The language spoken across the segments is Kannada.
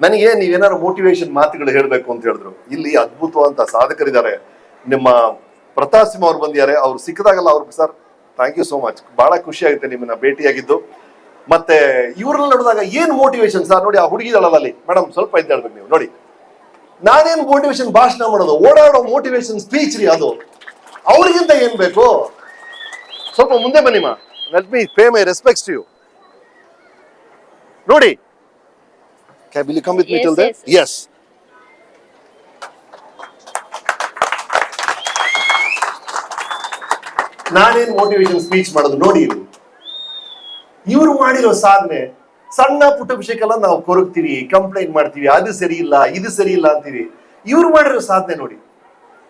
ನನಗೆ ನೀವೇನಾದ್ರು ಮೋಟಿವೇಶನ್ ಮಾತುಗಳು ಹೇಳಬೇಕು ಅಂತ ಹೇಳಿದ್ರು. ಇಲ್ಲಿ ಅದ್ಭುತವಂತ ಸಾಧಕರಿದ್ದಾರೆ. ನಿಮ್ಮ ಪ್ರತಾಪ್ ಸಿಂಹ ಅವ್ರು ಬಂದಿದ್ದಾರೆ. ಅವ್ರು ಸಿಕ್ಕದಾಗಲ್ಲ ಅವ್ರಿಗೆ sir thank you so much ಬಹಳ ಖುಷಿ ಆಗುತ್ತೆ ನಿಮ್ಮನ್ನ ಭೇಟಿಯಾಗಿದ್ದು. ಮತ್ತೆ ಇವ್ರನ್ನ ನೋಡಿದಾಗ ಏನ್ ಮೋಟಿವೇಶನ್ ಸರ್? ನೋಡಿ, ಆ ಹುಡುಗಿದಳಲ್ಲ ಅಲ್ಲಿ. ಮೇಡಮ್, ಸ್ವಲ್ಪ ಇದ್ದು ಹೇಳ್ಬೇಕು ನೀವು. ನೋಡಿ. ನಾನೇನ್ ಮೋಟಿವೇಶನ್ ಭಾಷಣ ಮಾಡೋದು? ಓಡಾಡೋ ಮೋಟಿವೇಶನ್ ಸ್ಪೀಚ್ ರೀ ಅದು. ಅವ್ರಿಗಿಂತ ಏನ್ ಬೇಕು? ಸ್ವಲ್ಪ ಮುಂದೆ ಬನ್ನಿ let me pay my respects you ನೋಡಿ. Can will come with me Yes, till yes, yes ನಾನೇನ್ ಮೋಟಿವೇಶನ್ ಸ್ಪೀಚ್ ಮಾಡೋದು ನೋಡಿ ಇವರು ಮಾಡಿರೋ ಸಾಧನೆ ಸಣ್ಣ ಪುಟ್ಟ ವಿಷಯಕ್ಕೆಲ್ಲ ನಾವು ಕೊರಗ್ತೀವಿ ಕಂಪ್ಲೇಂಟ್ ಮಾಡ್ತೀವಿ ಅದು ಸರಿ ಇಲ್ಲ ಇದು ಸರಿ ಇಲ್ಲ ಅಂತೀವಿ. ಇವ್ರು ಮಾಡಿರೋ ಸಾಧನೆ ನೋಡಿ.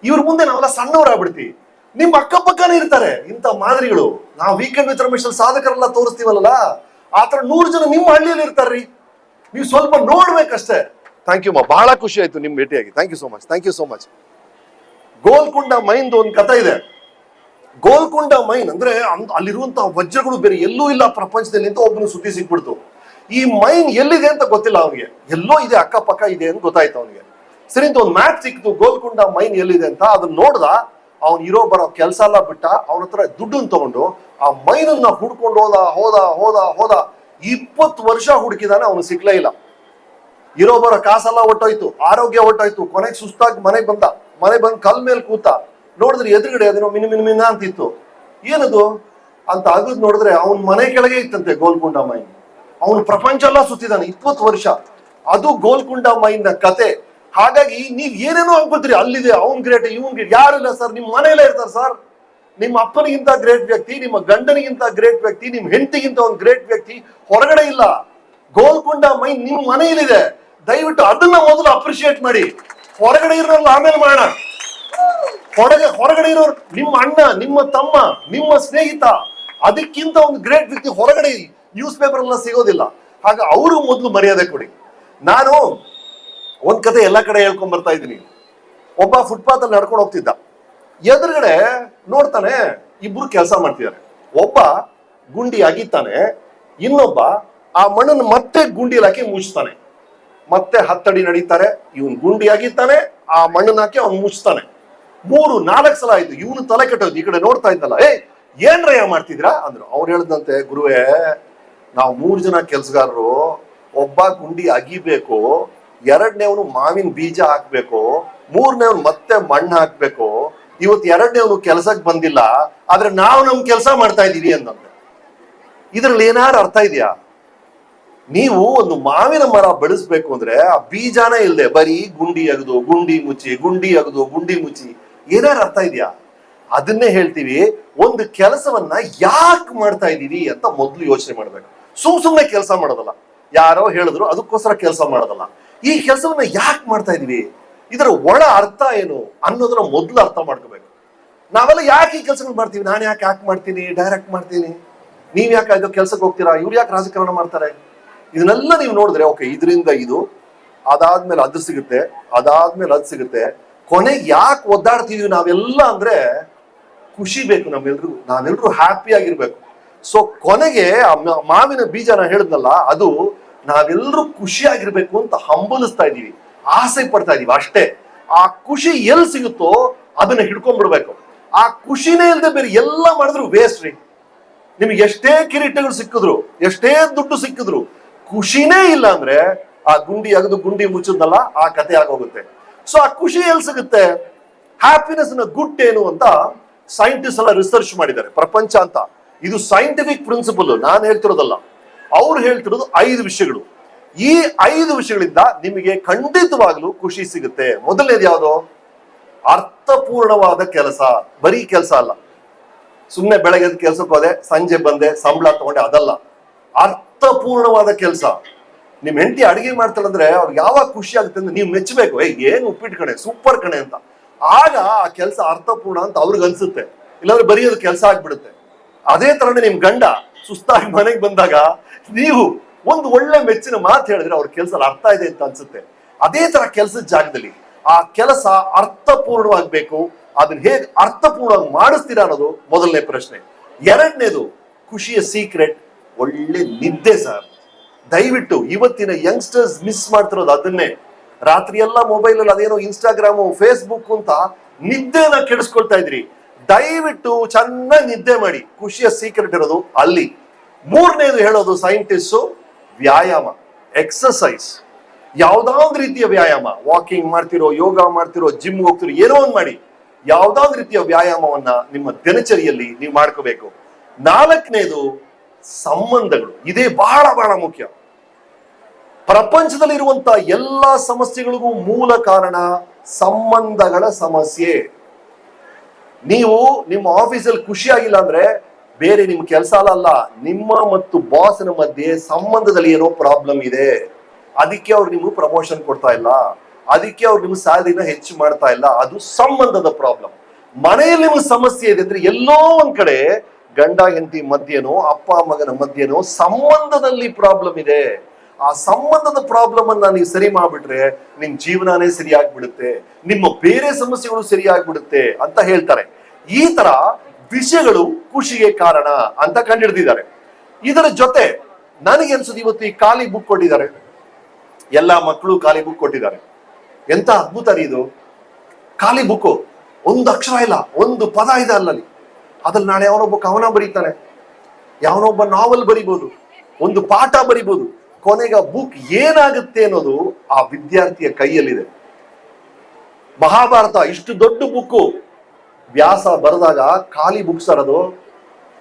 ಇವ್ರ ಮುಂದೆ ನಾವೆಲ್ಲ ಸಣ್ಣವರಾಗ್ಬಿಡ್ತೀವಿ. ನಿಮ್ ಅಕ್ಕಪಕ್ಕನೇ ಇರ್ತಾರೆ ಇಂಥ ಮಾದರಿಗಳು. ನಾವು ವೀಕೆಂಡ್ ವಿತ್ ರಮೇಶ್ ಸಾಧಕರೆಲ್ಲ ತೋರಿಸ್ತೀವಲ್ಲ ಆತರ ನೂರು ಜನ ನಿಮ್ಮ ಹಳ್ಳಿಯಲ್ಲಿ ಇರ್ತಾರ್ರಿ. ನೀವು ಸ್ವಲ್ಪ ನೋಡ್ಬೇಕಷ್ಟೇ. ಥ್ಯಾಂಕ್ ಯು ಮಾ. ಬಹಳ ಖುಷಿ ಆಯ್ತು ನಿಮ್ ಭೇಟಿಯಾಗಿ. Thank you so much thank you so much Golconda ಮೈನ್ದು ಒಂದು ಕಥೆ ಇದೆ. ಗೋಲ್ಕುಂಡ ಮೈನ್ ಅಂದ್ರೆ ಅಂದ್- ಅಲ್ಲಿರುವಂತಹ ವಜ್ರಗಳು ಬೇರೆ ಎಲ್ಲೂ ಇಲ್ಲ ಪ್ರಪಂಚದಲ್ಲಿ ಅಂತ ಒಬ್ಬನು ಸುದ್ದಿ ಸಿಕ್ಬಿಡ್ತು. ಈ ಮೈನ್ ಎಲ್ಲಿದೆ ಅಂತ ಗೊತ್ತಿಲ್ಲ ಅವನಿಗೆ. ಎಲ್ಲೋ ಇದೆ, ಅಕ್ಕಪಕ್ಕ ಇದೆ ಅಂತ ಗೊತ್ತಾಯ್ತು ಅವನಿಗೆ. ಸರಿ ಅಂತ ಒಂದು ಮ್ಯಾಪ್ ಸಿಕ್ತು ಗೋಲ್ಕುಂಡ ಮೈನ್ ಎಲ್ಲಿದೆ ಅಂತ. ಅದನ್ನ ನೋಡ್ದ, ಅವ್ನು ಇರೋ ಬರೋ ಕೆಲಸ ಎಲ್ಲ ಬಿಟ್ಟ, ಅವನ ಹತ್ರ ದುಡ್ಡನ್ನು ತಗೊಂಡು ಆ ಮೈನನ್ನ ಹುಡ್ಕೊಂಡು ಹೋದ ಹೋದ ಹೋದ ಹೋದ. ಇಪ್ಪತ್ತು ವರ್ಷ ಹುಡುಕಿದಾನೆ, ಅವನು ಸಿಗ್ಲೇ ಇಲ್ಲ. ಇರೋ ಬರೋ ಕಾಸೆಲ್ಲ ಹೊಟ್ಟೋಯ್ತು ಆರೋಗ್ಯ ಹೊಟ್ಟೋಯ್ತು ಕೊನೆಗೆ ಸುಸ್ತಾಗಿ ಮನೆಗೆ ಬಂದ. ಮನೆ ಬಂದು ಕಲ್ ಮೇಲೆ ಕೂತ, ನೋಡಿದ್ರೆ ಎದುರುಗಡೆ ಅದೇನೋ ಮಿನಿ ಮಿನಿ ಮಿನ ಅಂತಿತ್ತು. ಏನದು? ಅಂತ ಅಗದ್ ನೋಡಿದ್ರೆ ಅವನ್ ಮನೆ ಕೆಳಗೆ ಇತ್ತಂತೆ ಗೋಲ್ಕುಂಡ ಮೈನ್. ಅವನು ಪ್ರಪಂಚ ಎಲ್ಲ ಸುತ್ತಿದ್ದಾನೆ ಇಪ್ಪತ್ತು ವರ್ಷ. ಅದು ಗೋಲ್ಕುಂಡ ಮೈನ್ನ ಕತೆ. ಹಾಗಾಗಿ ನೀವ್ ಏನೇನೋ ಅನ್ಕೊಳ್ತೀರಿ, ಅಲ್ಲಿದೆ, ಅವ್ನ್ ಗ್ರೇಟ್ ಇವನ್ ಗ್ರೇಟ್ ಯಾರಿಲ್ಲ ಸರ್, ನಿಮ್ ಮನೆಯಲ್ಲೇ ಇರ್ತಾರೆ ಸರ್. ನಿಮ್ಮ ಅಪ್ಪನಿಗಿಂತ ಗ್ರೇಟ್ ವ್ಯಕ್ತಿ, ನಿಮ್ಮ ಗಂಡನಿಗಿಂತ ಗ್ರೇಟ್ ವ್ಯಕ್ತಿ, ನಿಮ್ಮ ಹೆಂಡತಿಗಿಂತ ಒಂದು ಗ್ರೇಟ್ ವ್ಯಕ್ತಿ ಹೊರಗಡೆ ಇಲ್ಲ. ಗೋಲ್ಕೊಂಡ ಮೈ ನಿಮ್ ಮನೆಯಲ್ಲಿದೆ. ದಯವಿಟ್ಟು ಅದನ್ನ ಮೊದಲು ಅಪ್ರಿಶಿಯೇಟ್ ಮಾಡಿ. ಹೊರಗಡೆ ಇರೋಲ್ಲ ಆಮೇಲೆ ಮಾಡೋಣ. ಹೊರಗೆ, ಹೊರಗಡೆ ಇರೋರು ನಿಮ್ಮ ಅಣ್ಣ, ನಿಮ್ಮ ತಮ್ಮ, ನಿಮ್ಮ ಸ್ನೇಹಿತ, ಅದಕ್ಕಿಂತ ಒಂದು ಗ್ರೇಟ್ ವ್ಯಕ್ತಿ ಹೊರಗಡೆ ನ್ಯೂಸ್ ಪೇಪರ್ ಎಲ್ಲ ಸಿಗೋದಿಲ್ಲ. ಹಾಗ ಅವರು ಮೊದಲು ಮರ್ಯಾದೆ ಕೊಡಿ. ನಾನು ಒಂದ್ ಕತೆ ಎಲ್ಲ ಕಡೆ ಹೇಳ್ಕೊಂಡ್ ಬರ್ತಾ ಇದ್ದೀನಿ. ಒಬ್ಬ ಫುಟ್ಪಾತ್ ಅಲ್ಲಿ ನಡ್ಕೊಂಡು ಹೋಗ್ತಿದ್ದ. ಎದುರುಗಡೆ ನೋಡ್ತಾನೆ, ಇಬ್ರು ಕೆಲಸ ಮಾಡ್ತಿದ್ದಾರೆ. ಒಬ್ಬ ಗುಂಡಿ ಅಗಿತಾನೆ, ಇನ್ನೊಬ್ಬ ಆ ಮಣ್ಣನ್ನು ಮತ್ತೆ ಗುಂಡಿಯಲ್ಲಿ ಹಾಕಿ ಮುಚ್ತಾನೆ. ಮತ್ತೆ ಹತ್ತಡಿ ನಡೀತಾರೆ, ಇವನ್ ಗುಂಡಿ ಅಗಿತಾನೆ, ಆ ಮಣ್ಣನ್ನ ಹಾಕಿ ಅವ್ನು ಮುಚ್ತಾನೆ. ಮೂರು, ನಾಲ್ಕು ಸಲ ಆಯ್ತು, ಇವನು ತಲೆ ಕೆಟ್ಟೋದು ಈ ಕಡೆ ನೋಡ್ತಾ ಇದ್ದಲ್ಲ ಏ ಏನ್ರಯ್ಯ ಮಾಡ್ತಿದ್ರಾ ಅಂದ್ರು, ಅವ್ರು ಹೇಳ್ದಂತೆ, ಗುರುವೇ, ನಾವು ಮೂರು ಜನ ಕೆಲ್ಸಗಾರರು, ಒಬ್ಬ ಗುಂಡಿ ಅಗಿಬೇಕು, ಎರಡನೇವನು ಮಾವಿನ ಬೀಜ ಹಾಕ್ಬೇಕು, ಮೂರನೇವನು ಮತ್ತೆ ಮಣ್ಣು ಹಾಕ್ಬೇಕು ಇವತ್ತು ಎರಡನೇವನು ಕೆಲಸಕ್ಕೆ ಬಂದಿಲ್ಲ, ಆದ್ರೆ ನಾವು ನಮ್ ಕೆಲಸ ಮಾಡ್ತಾ ಇದ್ದೀವಿ ಅಂತಂದ್ರೆ ಇದ್ರಲ್ಲಿ ಏನಾರು ಅರ್ಥ ಇದೆಯಾ? ನೀವು ಒಂದು ಮಾವಿನ ಮರ ಬೆಳೆಸ್ಬೇಕು ಅಂದ್ರೆ ಆ ಬೀಜಾನ ಇಲ್ಲದೆ ಬರೀ ಗುಂಡಿ ಅಗದು, ಗುಂಡಿ ಮುಚ್ಚಿ, ಗುಂಡಿ ಅಗದು, ಗುಂಡಿ ಮುಚ್ಚಿ, ಏನಾರು ಅರ್ಥ ಇದೆಯಾ? ಅದನ್ನೇ ಹೇಳ್ತೀವಿ, ಒಂದು ಕೆಲಸವನ್ನ ಯಾಕೆ ಮಾಡ್ತಾ ಇದ್ದೀವಿ ಅಂತ ಮೊದಲು ಯೋಚನೆ ಮಾಡ್ಬೇಕು. ಸುಮ್ ಸುಮ್ನೆ ಕೆಲಸ ಮಾಡೋದಲ್ಲ. ಯಾರೋ ಹೇಳಿದ್ರು, ಅದಕ್ಕೋಸ್ಕರ ಕೆಲಸ ಮಾಡೋದಲ್ಲ. ಈ ಕೆಲಸವನ್ನ ಯಾಕೆ ಮಾಡ್ತಾ ಇದೀವಿ ಇದರ ಒಳ ಅರ್ಥ ಏನು ಅನ್ನೋದನ್ನ ಮೊದಲು ಅರ್ಥ ಮಾಡ್ಕೋಬೇಕು. ನಾವೆಲ್ಲ ಯಾಕೆ ಈ ಕೆಲಸಗಳು ಮಾಡ್ತೀವಿ? ನಾನು ಯಾಕೆ ಯಾಕೆ ಮಾಡ್ತೀನಿ? ಡೈರೆಕ್ಟ್ ಮಾಡ್ತೀನಿ? ನೀವ್ ಯಾಕೆ ಅದು ಕೆಲಸಕ್ಕೆ ಹೋಗ್ತೀರಾ? ಇವ್ರು ಯಾಕೆ ರಾಜಕಾರಣ ಮಾಡ್ತಾರೆ? ಇದನ್ನೆಲ್ಲ ನೀವು ನೋಡಿದ್ರೆ ಓಕೆ ಇದರಿಂದ ಇದು ಅದಾದ್ಮೇಲೆ ಅದು ಸಿಗುತ್ತೆ, ಅದಾದ್ಮೇಲೆ ಅದು ಸಿಗುತ್ತೆ. ಕೊನೆಗೆ ಯಾಕೆ ಒದ್ದಾಡ್ತೀವಿ ನಾವೆಲ್ಲ ಅಂದ್ರೆ ಖುಷಿ ಬೇಕು ನಮ್ಮೆಲ್ರಿಗೂ. ನಾವೆಲ್ಲರೂ ಹ್ಯಾಪಿ ಆಗಿರ್ಬೇಕು. ಸೊ ಕೊನೆಗೆ ಮಾವಿನ ಬೀಜ ನಾನು ಹೇಳಿದ್ನಲ್ಲ, ಅದು ನಾವೆಲ್ಲರೂ ಖುಷಿಯಾಗಿರ್ಬೇಕು ಅಂತ ಹಂಬಲಿಸ್ತಾ ಇದೀವಿ ಆಸೆ ಪಡ್ತಾ ಇದೀವಿ ಅಷ್ಟೇ. ಆ ಖುಷಿ ಎಲ್ಲಿ ಸಿಗುತ್ತೋ ಅದನ್ನ ಹಿಡ್ಕೊಂಡ್ಬಿಡ್ಬೇಕು. ಆ ಖುಷಿನೇ ಇಲ್ಲದೆ ಬೇರೆ ಎಲ್ಲ ಮಾಡಿದ್ರು ವೇಸ್ಟ್ ರೀ. ನಿಮ್ಗೆ ಎಷ್ಟೇ ಕಿರೀಟಗಳು ಸಿಕ್ಕಿದ್ರು, ಎಷ್ಟೇ ದುಡ್ಡು ಸಿಕ್ಕಿದ್ರು, ಖುಷಿನೇ ಇಲ್ಲ ಅಂದ್ರೆ ಆ ಗುಂಡಿ ಅಗದು ಗುಂಡಿ ಮುಚ್ಚಿದ್ನಲ್ಲ, ಆ ಕತೆ ಆಗೋಗುತ್ತೆ. ಸೊ ಆ ಖುಷಿ ಎಲ್ಲಿ ಸಿಗುತ್ತೆ? ಹ್ಯಾಪಿನೆಸ್ನ ಗುಡ್ ಏನು ಅಂತ ಸೈಂಟಿಸ್ಟ್ ಎಲ್ಲ ರಿಸರ್ಚ್ ಮಾಡಿದ್ದಾರೆ. ಪ್ರಪಂಚ ಅಂತ. ಇದು ಸೈಂಟಿಫಿಕ್ ಪ್ರಿನ್ಸಿಪಲ್ ನಾನು ಹೇಳ್ತಿರೋದಲ್ಲ. ಅವ್ರು ಹೇಳ್ತಿರೋದು ಐದು ವಿಷಯಗಳು. ಈ ಐದು ವಿಷಯಗಳಿಂದ ನಿಮಗೆ ಖಂಡಿತವಾಗ್ಲೂ ಖುಷಿ ಸಿಗುತ್ತೆ. ಮೊದಲನೇದು ಯಾವುದು? ಅರ್ಥಪೂರ್ಣವಾದ ಕೆಲಸ. ಬರೀ ಕೆಲಸ ಅಲ್ಲ. ಸುಮ್ಮನೆ ಬೆಳಗ್ಗೆ ಕೆಲಸಕ್ಕೆ ಹೋದೆ, ಸಂಜೆ ಬಂದೆ, ಸಂಬಳ ತಗೊಂಡೆ, ಅದಲ್ಲ. ಅರ್ಥಪೂರ್ಣವಾದ ಕೆಲಸ. ನಿಮ್ ಹೆಂಡತಿ ಅಡಿಗೆ ಮಾಡ್ತಾಳಂದ್ರೆ ಅವ್ರಿಗೆ ಯಾವಾಗ ಖುಷಿ ಆಗುತ್ತೆ ಅಂದ್ರೆ ನೀವು ಮೆಚ್ಚಬೇಕು. ಏ ಏನು ಉಪ್ಪಿಟ್ಟು ಕಣೆ, ಸೂಪರ್ ಕಣೆ ಅಂತ. ಆಗ ಆ ಕೆಲಸ ಅರ್ಥಪೂರ್ಣ ಅಂತ ಅವ್ರಿಗೆ ಅನ್ಸುತ್ತೆ. ಇಲ್ಲಾಂದ್ರೆ ಬರೀ ಅದು ಕೆಲಸ ಆಗ್ಬಿಡುತ್ತೆ. ಅದೇ ತರನೇ ನಿಮ್ ಗಂಡ ಸುಸ್ತಾಗಿ ಮನೆಗೆ ಬಂದಾಗ ನೀವು ಒಂದು ಒಳ್ಳೆ ಮೆಚ್ಚಿನ ಮಾತು ಹೇಳಿದ್ರೆ ಅವ್ರ ಕೆಲಸ ಅರ್ಥ ಇದೆ ಅಂತ ಅನ್ಸುತ್ತೆ. ಅದೇ ತರ ಕೆಲಸದ ಜಾಗದಲ್ಲಿ ಆ ಕೆಲಸ ಅರ್ಥಪೂರ್ಣವಾಗಬೇಕು. ಅದನ್ನ ಹೇಗೆ ಅರ್ಥಪೂರ್ಣವಾಗಿ ಮಾಡಿಸ್ತೀರಾ ಅನ್ನೋದು ಮೊದಲನೇ ಪ್ರಶ್ನೆ. ಎರಡನೇದು, ಖುಷಿಯ ಸೀಕ್ರೆಟ್ ಒಳ್ಳೆ ನಿದ್ದೆ ಸರ್. ದಯವಿಟ್ಟು ಇವತ್ತಿನ ಯಂಗ್ಸ್ಟರ್ಸ್ ಮಿಸ್ ಮಾಡ್ತಿರೋದು ಅದನ್ನೇ. ರಾತ್ರಿ ಎಲ್ಲ ಮೊಬೈಲ್ ಅಲ್ಲಿ ಅದೇನೋ ಇನ್ಸ್ಟಾಗ್ರಾಮು ಫೇಸ್ಬುಕ್ ಅಂತ ನಿದ್ದೆನ ಕೆಡಿಸ್ಕೊಳ್ತಾ ಇದ್ರಿ. ದಯವಿಟ್ಟು ಚೆನ್ನಾಗಿ ನಿದ್ದೆ ಮಾಡಿ. ಖುಷಿಯ ಸೀಕ್ರೆಟ್ ಇರೋದು ಅಲ್ಲಿ. ಮೂರನೇದು ಹೇಳೋದು ಸೈಂಟಿಸ್ಟು ವ್ಯಾಯಾಮ ಎಕ್ಸಸೈಸ್ ಯಾವ್ದಾವ್ದು ರೀತಿಯ ವ್ಯಾಯಾಮ? ವಾಕಿಂಗ್ ಮಾಡ್ತಿರೋ, ಯೋಗ ಮಾಡ್ತಿರೋ ಜಿಮ್ ಹೋಗ್ತಿರೋ, ಏನೋ ಒಂದು ಮಾಡಿ. ಯಾವ್ದಾವ್ದು ರೀತಿಯ ವ್ಯಾಯಾಮವನ್ನ ನಿಮ್ಮ ದಿನಚರಿಯಲ್ಲಿ ನೀವು ಮಾಡ್ಕೋಬೇಕು? ನಾಲ್ಕನೇದು ಸಂಬಂಧಗಳು. ಇದೇ ಬಹಳ ಬಹಳ ಮುಖ್ಯ. ಪ್ರಪಂಚದಲ್ಲಿ ಇರುವಂತಹ ಎಲ್ಲಾ ಸಮಸ್ಯೆಗಳಿಗೂ ಮೂಲ ಕಾರಣ ಸಂಬಂಧಗಳ ಸಮಸ್ಯೆ. ನೀವು ನಿಮ್ಮ ಆಫೀಸಲ್ಲಿ ಖುಷಿಯಾಗಿಲ್ಲ ಅಂದ್ರೆ ಬೇರೆ ನಿಮ್ ಕೆಲಸ ಅಲ್ಲ ನಿಮ್ಮ ಮತ್ತು ಬಾಸ್ನ ಮಧ್ಯೆ ಸಂಬಂಧದಲ್ಲಿ ಏನೋ ಪ್ರಾಬ್ಲಮ್ ಇದೆ. ಅದಕ್ಕೆ ಅವ್ರು ನಿಮ್ಗೆ ಪ್ರಮೋಷನ್ ಕೊಡ್ತಾ ಇಲ್ಲ. ಅದಕ್ಕೆ ಅವ್ರು ನಿಮ್ಗೆ ಸ್ಯಾಲರಿನ ಹೆಚ್ಚು ಮಾಡ್ತಾ ಇಲ್ಲ. ಅದು ಸಂಬಂಧದ ಪ್ರಾಬ್ಲಮ್ ಮನೆಯಲ್ಲಿ ನಿಮ್ಗೆ ಸಮಸ್ಯೆ ಇದೆ ಅಂದ್ರೆ ಎಲ್ಲೋ ಒಂದ್ ಕಡೆ ಗಂಡ, ಹೆಂಡತಿ ಮಧ್ಯನೋ, ಅಪ್ಪ, ಮಗನ ಮಧ್ಯನೋ ಸಂಬಂಧದಲ್ಲಿ ಪ್ರಾಬ್ಲಮ್ ಇದೆ. ಆ ಸಂಬಂಧದ ಪ್ರಾಬ್ಲಮ್ ಅನ್ನ ನೀವು ಸರಿ ಮಾಡ್ಬಿಟ್ರೆ ನಿಮ್ ಜೀವನನೇ ಸರಿಯಾಗ್ಬಿಡುತ್ತೆ ನಿಮ್ಮ ಬೇರೆ ಸಮಸ್ಯೆಗಳು ಸರಿಯಾಗ್ಬಿಡುತ್ತೆ ಅಂತ ಹೇಳ್ತಾರೆ. ಈ ತರ ವಿಷಯಗಳು ಖುಷಿಗೆ ಕಾರಣ ಅಂತ ಕಂಡಿಡ್ದಿದ್ದಾರೆ. ಇದರ ಜೊತೆ ನನಗೆ ಅನ್ಸುದು ಇವತ್ತು ಈ ಖಾಲಿ ಬುಕ್ ಕೊಟ್ಟಿದ್ದಾರೆ. ಎಲ್ಲಾ ಮಕ್ಕಳು ಖಾಲಿ ಬುಕ್ ಕೊಟ್ಟಿದ್ದಾರೆ. ಎಂತ ಅದ್ಭುತ ರೀ ಇದು. ಖಾಲಿ ಬುಕ್ ಒಂದು ಅಕ್ಷರ ಇಲ್ಲ, ಒಂದು ಪದ ಇದೆ ಅಲ್ಲಲ್ಲಿ ಅದ್ರಲ್ಲಿ ನಾಳೆ ಯಾವನೊಬ್ಬ ಕವನ ಬರೀತಾನೆ. ಯಾವನೊಬ್ಬ ನಾವಲ್ ಬರಿಬೋದು, ಒಂದು ಪಾಠ ಬರಿಬೋದು. ಕೊನೆಗೆ ಬುಕ್ ಏನಾಗುತ್ತೆ ಅನ್ನೋದು ಆ ವಿದ್ಯಾರ್ಥಿಯ ಕೈಯಲ್ಲಿದೆ. ಮಹಾಭಾರತ, ಇಷ್ಟು ದೊಡ್ಡ ಬುಕ್ಕು ವ್ಯಾಸ ಬರೆದಾಗ ಖಾಲಿ ಬುಕ್ಸ್ ಅದು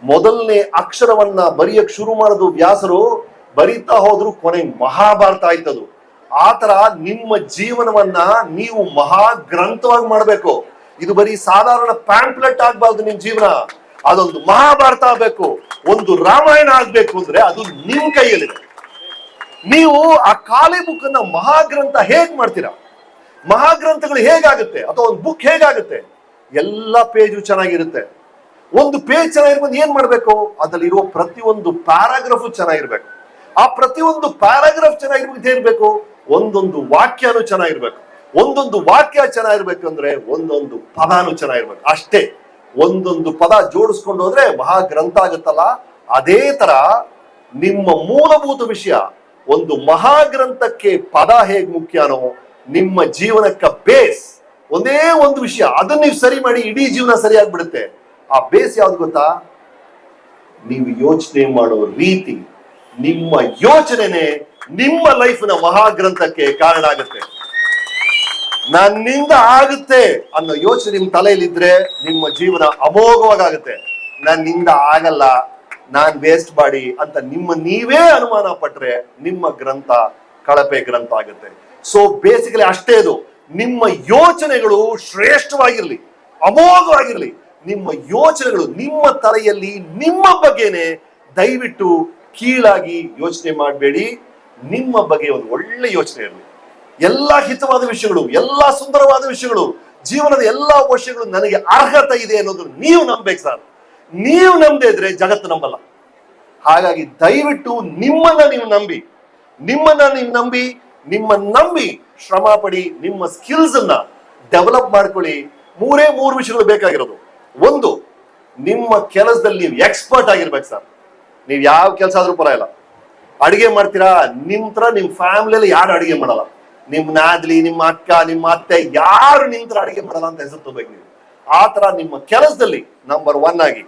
ಮೊದಲನೇ ಅಕ್ಷರವನ್ನ ಬರೆಯಕ್ ಶುರು ಮಾಡೋದು ವ್ಯಾಸರು, ಬರೀತಾ ಹೋದ್ರು ಕೊನೆ ಮಹಾಭಾರತ ಆಯ್ತದು. ಆತರ ತರ ನಿಮ್ಮ ಜೀವನವನ್ನ ನೀವು ಮಹಾ ಗ್ರಂಥವಾಗಿ ಮಾಡಬೇಕು. ಇದು ಬರೀ ಸಾಧಾರಣ ಪ್ಯಾಂಪ್ಲೆಟ್ ಆಗ್ಬಾರ್ದು ನಿಮ್ ಜೀವನ. ಅದೊಂದು ಮಹಾಭಾರತ ಆಗ್ಬೇಕು. ಒಂದು ರಾಮಾಯಣ ಆಗ್ಬೇಕು ಅಂದ್ರೆ ಅದು ನಿಮ್ ಕೈಯಲ್ಲಿದೆ ನೀವು ಆ ಖಾಲಿ ಬುಕ್ ಅನ್ನ ಮಹಾಗ್ರಂಥ ಹೇಗ್ ಮಾಡ್ತೀರಾ? ಮಹಾಗ್ರಂಥಗಳು ಹೇಗಾಗುತ್ತೆ? ಅಥವಾ ಒಂದು ಬುಕ್ ಹೇಗಾಗುತ್ತೆ? ಎಲ್ಲ ಪೇಜು ಚೆನ್ನಾಗಿರುತ್ತೆ. ಒಂದು ಪೇಜ್ ಚೆನ್ನಾಗಿರ್ಬೋದು ಏನ್ ಮಾಡ್ಬೇಕು? ಅದ್ರಲ್ಲಿ ಇರುವ ಪ್ರತಿಯೊಂದು ಪ್ಯಾರಾಗ್ರಾಫು ಚೆನ್ನಾಗಿರ್ಬೇಕು. ಆ ಪ್ರತಿಯೊಂದು ಪ್ಯಾರಾಗ್ರಾಫ್ ಚೆನ್ನಾಗಿರ್ಬೇಕು ಏನ್ಬೇಕು? ಒಂದೊಂದು ವಾಕ್ಯನೂ ಚೆನ್ನಾಗಿರ್ಬೇಕು. ಒಂದೊಂದು ವಾಕ್ಯ ಚೆನ್ನಾಗಿರ್ಬೇಕು ಅಂದ್ರೆ ಒಂದೊಂದು ಪದಾನು ಚೆನ್ನಾಗಿರ್ಬೇಕು. ಅಷ್ಟೇ. ಒಂದೊಂದು ಪದ ಜೋಡಿಸ್ಕೊಂಡು ಹೋದ್ರೆ ಮಹಾ ಗ್ರಂಥ ಆಗುತ್ತಲ್ಲ? ಅದೇ ತರ ನಿಮ್ಮ ಮೂಲಭೂತ ವಿಷಯ, ಒಂದು ಮಹಾಗ್ರಂಥಕ್ಕೆ ಪದ ಹೇಗ್ ಮುಖ್ಯನೋ, ನಿಮ್ಮ ಜೀವನಕ್ಕೆ ಬೇಸ್. ಒಂದೇ ಒಂದು ವಿಷಯ, ಅದನ್ನ ನೀವು ಸರಿ ಮಾಡಿ ಇಡೀ ಜೀವನ ಸರಿಯಾಗ್ಬಿಡುತ್ತೆ ಆ ಬೇಸ್ ಯಾವ್ದು ಗೊತ್ತಾ? ನೀವು ಯೋಚನೆ ಮಾಡೋ ರೀತಿ, ನಿಮ್ಮ ಯೋಚನೆನೆ ನಿಮ್ಮ ಲೈಫ್ನ ಮಹಾಗ್ರಂಥಕ್ಕೆ ಕಾರಣ ಆಗುತ್ತೆ. ನನ್ನಿಂದ ಆಗುತ್ತೆ ಅನ್ನೋ ಯೋಚನೆ ನಿಮ್ ತಲೆಯಲ್ಲಿದ್ರೆ ನಿಮ್ಮ ಜೀವನ ಅಮೋಘವಾಗುತ್ತೆ. ನನ್ನಿಂದ ಆಗಲ್ಲ, ನಾನ್ ವೇಸ್ಟ್ ಮಾಡಿ ಅಂತ ನಿಮ್ಮ ನೀವೇ ಅನುಮಾನ ಪಟ್ರೆ ನಿಮ್ಮ ಗ್ರಂಥ ಕಳಪೆ ಗ್ರಂಥ ಆಗುತ್ತೆ. ಸೊ ಬೇಸಿಕಲಿ ಅಷ್ಟೇ ಇದು. ನಿಮ್ಮ ಯೋಚನೆಗಳು ಶ್ರೇಷ್ಠವಾಗಿರಲಿ, ಅಮೋಘವಾಗಿರಲಿ, ನಿಮ್ಮ ಯೋಚನೆಗಳು ನಿಮ್ಮ ತಲೆಯಲ್ಲಿ ನಿಮ್ಮ ಬಗ್ಗೆನೆ ದಯವಿಟ್ಟು ಕೀಳಾಗಿ ಯೋಚನೆ ಮಾಡಬೇಡಿ. ನಿಮ್ಮ ಬಗ್ಗೆ ಒಂದು ಒಳ್ಳೆ ಯೋಚನೆ ಇರಲಿ. ಎಲ್ಲಾ ಹಿತವಾದ ವಿಷಯಗಳು, ಎಲ್ಲಾ ಸುಂದರವಾದ ವಿಷಯಗಳು, ಜೀವನದ ಎಲ್ಲಾ ವಿಷಯಗಳು ನನಗೆ ಅರ್ಹತೆ ಇದೆ ಅನ್ನೋದು ನೀವು ನಂಬಬೇಕು ಸರ್. ನೀವು ನಂಬದೇ ಇದ್ರೆ ಜಗತ್ತು ನಂಬಲ್ಲ. ಹಾಗಾಗಿ ದಯವಿಟ್ಟು ನಿಮ್ಮನ್ನ ನೀವು ನಂಬಿ, ನಿಮ್ಮನ್ನ ನೀವು ನಂಬಿ ನಿಮ್ಮನ್ನ ನಂಬಿ ಶ್ರಮ ಪಡಿ, ನಿಮ್ಮ ಸ್ಕಿಲ್ಸ್ ಅನ್ನ ಡೆವಲಪ್ ಮಾಡ್ಕೊಳ್ಳಿ. ಮೂರೇ ಮೂರು ವಿಷಯಗಳು ಬೇಕಾಗಿರೋದು. ಒಂದು, ನಿಮ್ಮ ಕೆಲಸದಲ್ಲಿ ನೀವು ಎಕ್ಸ್ಪರ್ಟ್ ಆಗಿರ್ಬೇಕು ಸರ್. ನೀವು ಯಾವ ಕೆಲಸ ಆದ್ರೂ ಇಲ್ಲ ಅಡಿಗೆ ಮಾಡ್ತೀರಾ? ನಿಮ್ ತರ ನಿಮ್ ಫ್ಯಾಮಿಲಿಯಲ್ಲಿ ಯಾರು ಅಡಿಗೆ ಮಾಡಲ್ಲ. ನಿಮ್ ನಾದ್ಲಿ, ನಿಮ್ಮ ಅಕ್ಕ, ನಿಮ್ಮ ಅತ್ತೆ, ಯಾರು ನಿಮ್ ತರ ಅಡಿಗೆ ಮಾಡಲ್ಲ ಅಂತ ಹೆಸರು ತಗೋಬೇಕು ನೀವು. ಆ ತರ ನಿಮ್ಮ ಕೆಲಸದಲ್ಲಿ ನಂಬರ್ ಒನ್ ಆಗಿ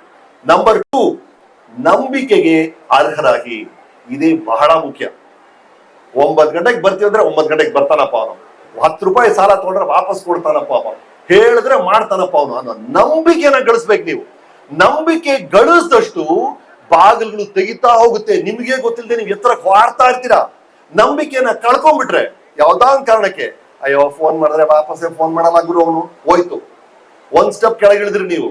ನಂಬರ್ ಟೂ ನಂಬಿಕೆಗೆ ಅರ್ಹರಾಗಿ. ಇದೇ ಬಹಳ ಮುಖ್ಯ. ಒಂಬತ್ ಗಂಟೆಗೆ ಬರ್ತೀವಿ ಅಂದ್ರೆ ಒಂಬತ್ತು ಗಂಟೆಗೆ ಬರ್ತಾನಪ್ಪ ಅವನು. ಹತ್ತು ರೂಪಾಯಿ ಸಾಲ ತಗೊಂಡ್ರೆ ವಾಪಸ್ ಕೊಡ್ತಾನಪ್ಪ ಅವನು. ಹೇಳಿದ್ರೆ ಮಾಡ್ತಾನಪ್ಪ ಅವನು. ಅನ್ನೋ ನಂಬಿಕೆನ ಗಳಿಸ್ಬೇಕು ನೀವು. ನಂಬಿಕೆ ಗಳಿಸಿದಷ್ಟು ಬಾಗಿಲುಗಳು ತೆಗಿತಾ ಹೋಗುತ್ತೆ. ನಿಮಗೆ ಗೊತ್ತಿಲ್ಲದೆ ನೀವು ಎತ್ತರ ಹಾಡ್ತಾ ಇರ್ತೀರಾ? ನಂಬಿಕೆನ ಕಳ್ಕೊಂಡ್ಬಿಟ್ರೆ ಯಾವ್ದಾ ಒಂದ್ ಕಾರಣಕ್ಕೆ? ಅಯ್ಯೋ ಫೋನ್ ಮಾಡಿದ್ರೆ ವಾಪಸ್ಸೇ ಫೋನ್ ಮಾಡಲ್ಲ ಗುರು ಅವನು. ಹೋಯ್ತು. ಒಂದ್ ಸ್ಟೆಪ್ ಕೆಳಗಿಳಿದ್ರಿ ನೀವು.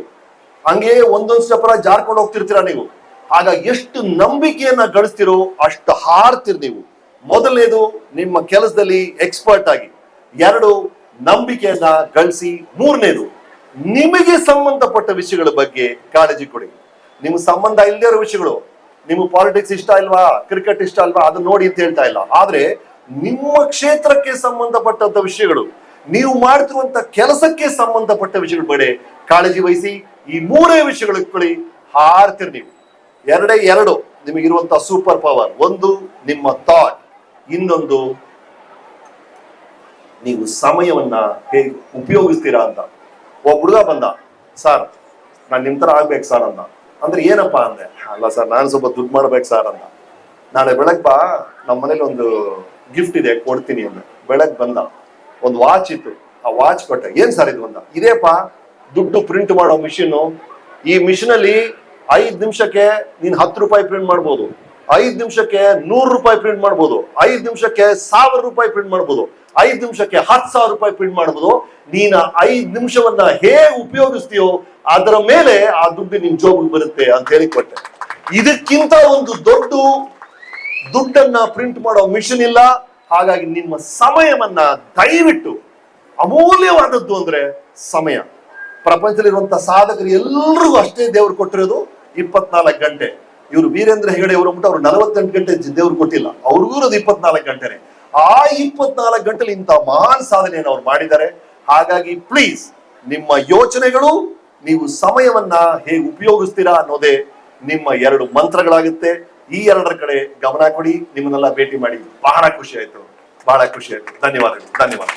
ಹಂಗೆ ಒಂದೊಂದ್ ಸ್ಟೆಪ್ ಜಾರ್ಕೊಂಡು ಹೋಗ್ತಿರ್ತೀರಾ ನೀವು? ಆಗ ಎಷ್ಟು ನಂಬಿಕೆಯನ್ನ ಗಳಿಸ್ತಿರೋ ಅಷ್ಟು ಹಾರ್ತಿರ್ ನೀವು. ಮೊದಲನೇದು ನಿಮ್ಮ ಕೆಲಸದಲ್ಲಿ ಎಕ್ಸ್ಪರ್ಟ್ ಆಗಿ ಎರಡು, ನಂಬಿಕೆಯನ್ನ ಗಳಿಸಿ, ಮೂರನೇದು ನಿಮಗೆ ಸಂಬಂಧಪಟ್ಟ ವಿಷಯಗಳ ಬಗ್ಗೆ ಕಾಳಜಿ ಕೊಡಿ. ನಿಮ್ಗೆ ಸಂಬಂಧ ಇಲ್ಲದೇ ಇರೋ ವಿಷಯಗಳು, ನಿಮ್ಗೆ ಪಾಲಿಟಿಕ್ಸ್ ಇಷ್ಟ ಇಲ್ವಾ ಕ್ರಿಕೆಟ್ ಇಷ್ಟ ಅಲ್ವಾ ಅದನ್ನ ನೋಡಿ ಅಂತ ಹೇಳ್ತಾ ಇಲ್ಲ. ಆದ್ರೆ ನಿಮ್ಮ ಕ್ಷೇತ್ರಕ್ಕೆ ಸಂಬಂಧಪಟ್ಟಂತ ವಿಷಯಗಳು, ನೀವು ಮಾಡ್ತಿರುವಂತ ಕೆಲಸಕ್ಕೆ ಸಂಬಂಧಪಟ್ಟ ವಿಷಯಗಳ ಬಗ್ಗೆ ಕಾಳಜಿ ವಹಿಸಿ, ಈ ಮೂರೇ ವಿಷಯಗಳು ಇಟ್ಕೊಳ್ಳಿ ಹಾರ್ತಿರ್ ನೀವು. ಎರಡೇ ಎರಡು ನಿಮಗಿರುವಂತ ಸೂಪರ್ ಪವರ್ ಒಂದು, ನಿಮ್ಮ ಥಾಟ್ ಇನ್ನೊಂದು, ನೀವು ಸಮಯವನ್ನ ಹೇಗೆ ಉಪಯೋಗಿಸ್ತೀರಾ ಅಂತ. ಒಬ್ಬ ಹುಡುಗ ಬಂದ, ಸರ್, ನಾನು ನಿಮ್ ತರ ಆಗ್ಬೇಕು ಸರ್ ಅಂತ ಅಂದ್ರೆ ಏನಪ್ಪಾ ಅಂದೆ ಅಲ್ಲ ಸರ್, ನಾನು ಸ್ವಲ್ಪ ದುಡ್ಡು ಮಾಡ್ಬೇಕು ಸರ್ ಅಂತ ನಾಳೆ ಬೆಳಗ್ಗೆ ಬಾ ನಮ್ಮ ಮನೇಲಿ ಒಂದು ಗಿಫ್ಟ್ ಇದೆ, ಕೊಡ್ತೀನಿ ಅಂದ. ಬೆಳಗ್ಗೆ ಬಂದ. ಒಂದು ವಾಚ್ ಇತ್ತು. ಆ ವಾಚ್ ಕೊಟ್ಟೆ. ಏನ್ ಸರ್ ಇದು? ಬಂದ ಇದೇಪಾ ದುಡ್ಡು ಪ್ರಿಂಟ್ ಮಾಡೋ ಮಿಷಿನ್ ಈ ಮಿಷಿನ್ ಅಲ್ಲಿ ಐದ್ ನಿಮಿಷಕ್ಕೆ ನೀನ್ ಹತ್ತು ರೂಪಾಯಿ ಪ್ರಿಂಟ್ ಮಾಡ್ಬೋದು. ಐದ್ ನಿಮಿಷಕ್ಕೆ ನೂರು ರೂಪಾಯಿ ಪ್ರಿಂಟ್ ಮಾಡ್ಬೋದು. ಐದು ನಿಮಿಷಕ್ಕೆ ಸಾವಿರ ರೂಪಾಯಿ ಪ್ರಿಂಟ್ ಮಾಡ್ಬೋದು. ಐದು ನಿಮಿಷಕ್ಕೆ ಹತ್ತು ಸಾವಿರ ರೂಪಾಯಿ ಪ್ರಿಂಟ್ ಮಾಡ್ಬೋದು. ನೀನ ಐದು ನಿಮಿಷವನ್ನ ಹೇಗೆ ಉಪಯೋಗಿಸ್ತೀಯೋ ಅದರ ಮೇಲೆ ಆ ದುಡ್ಡು ನಿನ್ ಜೋಬಿಗೆ ಬರುತ್ತೆ ಅಂತ ಹೇಳಿ ಕೊಟ್ಟೆ. ಇದಕ್ಕಿಂತ ಒಂದು ದೊಡ್ಡ ದುಡ್ಡನ್ನ ಪ್ರಿಂಟ್ ಮಾಡೋ ಮಿಷನ್ ಇಲ್ಲ. ಹಾಗಾಗಿ ನಿಮ್ಮ ಸಮಯವನ್ನ ದಯವಿಟ್ಟು ಅಮೂಲ್ಯವಾದದ್ದು ಅಂದ್ರೆ ಸಮಯ. ಪ್ರಪಂಚದಲ್ಲಿರುವಂತ ಸಾಧಕರು ಎಲ್ರಿಗೂ ಅಷ್ಟೇ ದೇವರು ಕೊಟ್ಟಿರೋದು ಇಪ್ಪತ್ನಾಲ್ಕು ಗಂಟೆ. ಇವರು ವೀರೇಂದ್ರ ಹೆಗಡೆ ಅವರು ಅವ್ರು ನಲವತ್ತೆಂಟು ಗಂಟೆ ದೇವ್ರು ಕೊಟ್ಟಿಲ್ಲ. ಅವ್ರಿಗೂ ಇರೋದು ಇಪ್ಪತ್ನಾಲ್ಕು ಗಂಟೆನೆ. ಆ ಇಪ್ಪತ್ನಾಲ್ಕು ಗಂಟೆಲಿ ಇಂಥ ಮಹಾನ್ ಸಾಧನೆಯನ್ನು ಅವ್ರು ಮಾಡಿದ್ದಾರೆ. ಹಾಗಾಗಿ ಪ್ಲೀಸ್ ನಿಮ್ಮ ಯೋಚನೆಗಳು, ನೀವು ಸಮಯವನ್ನ ಹೇಗೆ ಉಪಯೋಗಿಸ್ತೀರಾ ಅನ್ನೋದೇ ನಿಮ್ಮ ಎರಡು ಮಂತ್ರಗಳಾಗುತ್ತೆ. ಈ ಎರಡರ ಕಡೆ ಗಮನ ಕೊಡಿ. ನಿಮ್ಮನ್ನೆಲ್ಲ ಭೇಟಿ ಮಾಡಿ. ಬಹಳ ಖುಷಿ ಆಯ್ತು. ಬಹಳ ಖುಷಿ ಆಯ್ತು. ಧನ್ಯವಾದಗಳು. ಧನ್ಯವಾದ